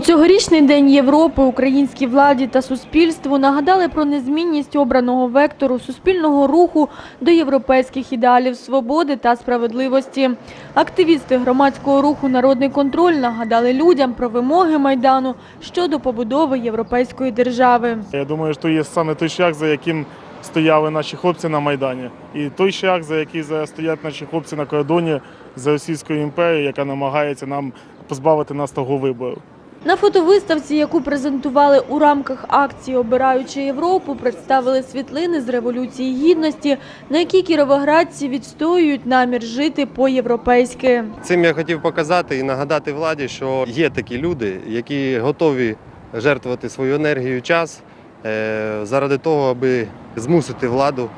цьогорічний день Європи українській владі та суспільству нагадали про незмінність обраного вектору суспільного руху до європейських ідеалів свободи та справедливості. Активісти громадського руху Народний контроль нагадали людям про вимоги майдану щодо побудови європейської держави. Я думаю, що є саме той шлях, за яким стояли наші хлопці на Майдані. І той шлях, за який стоять наші хлопці на кордоні з Російською імперією, яка намагається нам позбавити нас того вибору. На фотовиставці, яку презентували у рамках акції Обираючи Європу, представили світлини з Революції Гідності, на якій кіровоградці відстоюють намір жити по-європейськи. Цим я хотів показати і нагадати владі, що є такі люди, які готові жертвувати свою енергію і час е, заради того, аби змусити владу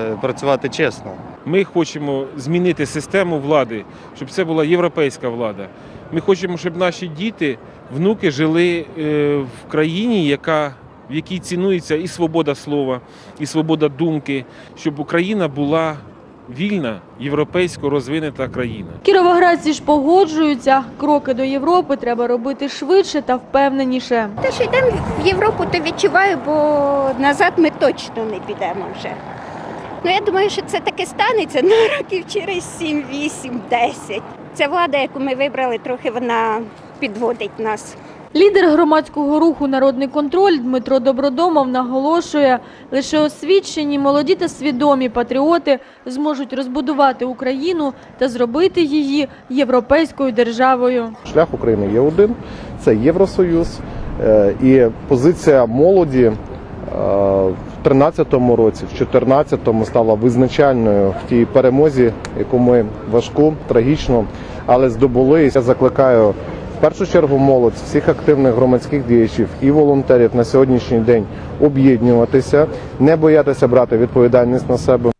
е, працювати чесно. Ми хочемо змінити систему влади, щоб це була європейська влада. Ми хочемо, щоб наші діти, внуки жили е, в країні, яка, в якій цінується і свобода слова, і свобода думки, щоб Україна була вільна, європейсько розвинена країна. Кіровоградці ж погоджуються, кроки до Європи треба робити швидше та впевненіше. Те, що йдемо в Європу, то відчуваю, бо назад ми точно не підемо вже. Ну я думаю, що це таки станеться ну, років через 7, 8, 10. Ця влада, яку ми вибрали, трохи вона підводить нас. Лідер громадського руху Народний контроль Дмитро Добродомов наголошує, лише освічені, молоді та свідомі патріоти зможуть розбудувати Україну та зробити її європейською державою. Шлях України є один це Євросоюз. Е, І позиція молоді в 13-му році, в 14-му стала визначальною в тій перемозі, яку ми важку, трагічно, але здобули. Я закликаю в першу чергу молодь, всіх активних громадських діячів і волонтерів на сьогоднішній день об'єднуватися, не боятися брати відповідальність на себе.